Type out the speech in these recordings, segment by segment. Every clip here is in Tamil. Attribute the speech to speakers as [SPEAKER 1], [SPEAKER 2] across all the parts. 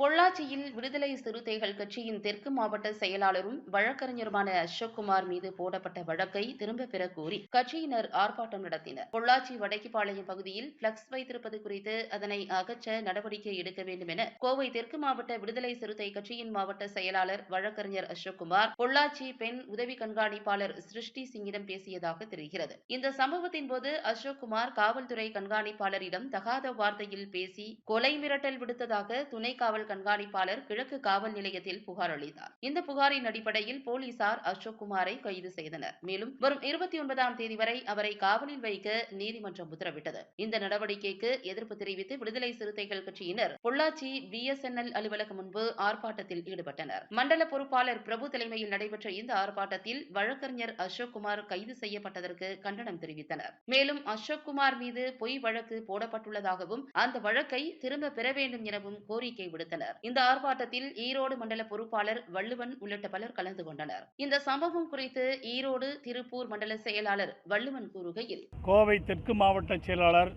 [SPEAKER 1] பொள்ளாச்சியில் விடுதலை சிறுத்தைகள் கட்சியின் தெற்கு மாவட்ட செயலாளரும் வழக்கறிஞருமான அசோக்குமார் மீது போடப்பட்ட வழக்கை திரும்பப் பெற கோரி கட்சியினர் ஆர்ப்பாட்டம் நடத்தினர். பொள்ளாச்சி வடக்கிப்பாளையம் பகுதியில் பிளக்ஸ் வைத்திருப்பது குறித்து அதனை அகற்ற நடவடிக்கை எடுக்க வேண்டும் என கோவை தெற்கு மாவட்ட விடுதலை சிறுத்தை கட்சியின் மாவட்ட செயலாளர் வழக்கறிஞர் அசோக்குமார் பொள்ளாச்சி பெண் உதவி கண்காணிப்பாளர் சிருஷ்டி சிங்கிடம் பேசியதாக தெரிகிறது. இந்த சம்பவத்தின் போது அசோக்குமார் காவல்துறை கண்காணிப்பாளரிடம் தகாத வார்த்தையில் பேசி கொலை மிரட்டல் விடுத்ததாக துணை காவல் கண்காணிப்பாளர் கிழக்கு காவல் நிலையத்தில் புகார் அளித்தார். இந்த புகாரின் அடிப்படையில் போலீசார் அசோக் குமாரை கைது செய்தனர். மேலும் வரும் இருபத்தி ஒன்பதாம் தேதி வரை அவரை காவலில் வைக்க நீதிமன்றம் உத்தரவிட்டது. இந்த நடவடிக்கைக்கு எதிர்ப்பு தெரிவித்து விடுதலை சிறுத்தைகள் கட்சியினர் பொள்ளாச்சி பிஎஸ்என்எல் அலுவலகம் முன்பு ஆர்ப்பாட்டத்தில் ஈடுபட்டனர். மண்டல பொறுப்பாளர் பிரபு தலைமையில் நடைபெற்ற இந்த ஆர்ப்பாட்டத்தில் வழக்கறிஞர் அசோக் குமார் கைது செய்யப்பட்டதற்கு கண்டனம் தெரிவித்தனர். மேலும் அசோக் குமார் மீது பொய் வழக்கு போடப்பட்டுள்ளதாகவும் அந்த வழக்கை திரும்ப பெற வேண்டும் எனவும் கோரிக்கை விடுத்தனர். இந்த ஆர்ப்பாட்டத்தில் ஈரோடு மண்டல பொறுப்பாளர் வள்ளுவன் உள்ளிட்ட பலர் கலந்து கொண்டனர். இந்த சம்பவம் குறித்து ஈரோடு திருப்பூர் மண்டல செயலாளர் வள்ளுவன் கூறுகையில்
[SPEAKER 2] கோவை தெற்கு மாவட்ட செயலாளர்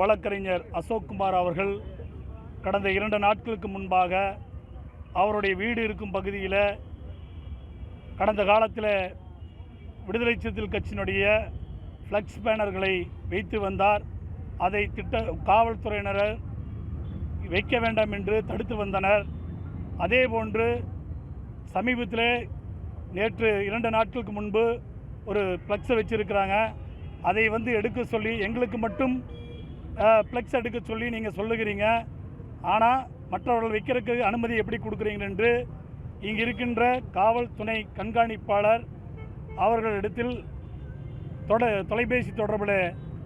[SPEAKER 2] வழக்கறிஞர் அசோக்குமார் அவர்கள் கடந்த இரண்டு நாட்களுக்கு முன்பாக அவருடைய வீடு இருக்கும் பகுதியில் கடந்த காலத்தில் விடுதலை சிறுத்தைகள் கட்சியினுடைய ஃப்ளக்ஸ் பேனர்களை வைத்து வந்தார். அதை திட்ட காவல்துறையினர் வைக்க வேண்டாம் என்று தடுத்து வந்தனர். அதேபோன்று சமீபத்தில் நேற்று இரண்டு நாட்களுக்கு முன்பு ஒரு ஃப்ளக்ஸை வச்சுருக்கிறாங்க. அதை வந்து எடுக்க சொல்லி எங்களுக்கு மட்டும் ஃப்ளெக்ஸ் எடுக்க சொல்லி நீங்கள் சொல்லுகிறீங்க. ஆனால் மற்றவர்கள் வைக்கிறதுக்கு அனுமதி எப்படி கொடுக்குறீங்க என்று இங்கே இருக்கின்ற காவல் துணை கண்காணிப்பாளர் அவர்களிடத்தில் தொட தொலைபேசி தொடர்பில்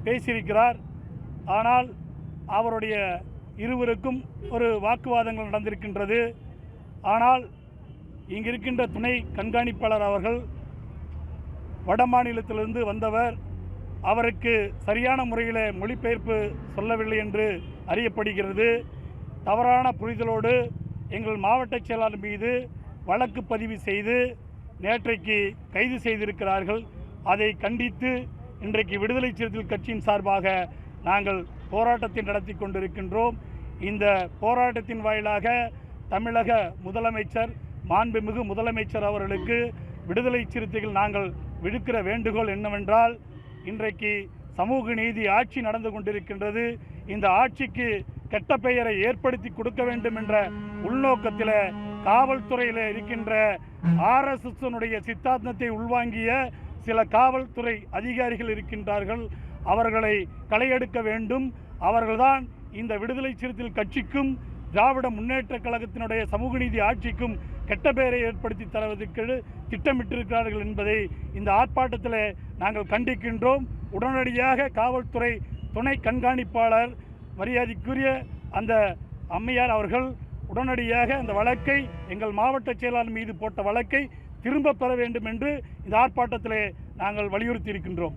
[SPEAKER 2] பேசியிருக்கிறார். ஆனால் அவருடைய இருவருக்கும் ஒரு வாக்குவாதங்கள் நடந்திருக்கின்றது. ஆனால் இங்கிருக்கின்ற துணை கண்காணிப்பாளர் அவர்கள் வட மாநிலத்திலிருந்து வந்தவர் அவருக்கு சரியான முறையில் மொழிபெயர்ப்பு சொல்லவில்லை என்று அறியப்படுகிறது. தவறான புரிதலோடு எங்கள் மாவட்ட செயலாளர் மீது வழக்கு பதிவு செய்து நேற்றைக்கு கைது செய்திருக்கிறார்கள். அதை கண்டித்து இன்றைக்கு விடுதலை சிறுத்தைகள் கட்சியின் சார்பாக நாங்கள் போராட்டத்தை நடத்தி கொண்டிருக்கின்றோம். இந்த போராட்டத்தின் வாயிலாக தமிழக முதலமைச்சர் மாண்புமிகு முதலமைச்சர் அவர்களுக்கு விடுதலை சிறுத்தைகள் நாங்கள் விடுக்கிற வேண்டுகோள் என்னவென்றால் இன்றைக்கு சமூக நீதி ஆட்சி நடந்து கொண்டிருக்கின்றது. இந்த ஆட்சிக்கு கெட்ட பெயரை ஏற்படுத்தி கொடுக்க வேண்டும் என்ற உள்நோக்கத்தில் காவல்துறையில் இருக்கின்ற ஆர்எஸ்எஸ்னுடைய சித்தாந்தத்தை உள்வாங்கிய சில காவல்துறை அதிகாரிகள் இருக்கின்றார்கள். அவர்களை களையெடுக்க வேண்டும். அவர்கள்தான் இந்த விடுதலை சிறுத்தைகள் கட்சிக்கும் திராவிட முன்னேற்ற கழகத்தினுடைய சமூக நீதி ஆட்சிக்கும் கெட்ட பெயரை ஏற்படுத்தி தருவதற்கு திட்டமிட்டிருக்கிறார்கள் என்பதை இந்த ஆர்ப்பாட்டத்தில் நாங்கள் கண்டிக்கின்றோம். உடனடியாக காவல்துறை துணை கண்காணிப்பாளர் மரியாதைக்குரிய அந்த அம்மையார் அவர்கள் உடனடியாக அந்த வழக்கை எங்கள் மாவட்ட செயலாளர் மீது போட்ட வழக்கை திரும்ப பெற வேண்டும் என்று இந்த ஆர்ப்பாட்டத்தில் நாங்கள் வலியுறுத்தி இருக்கின்றோம்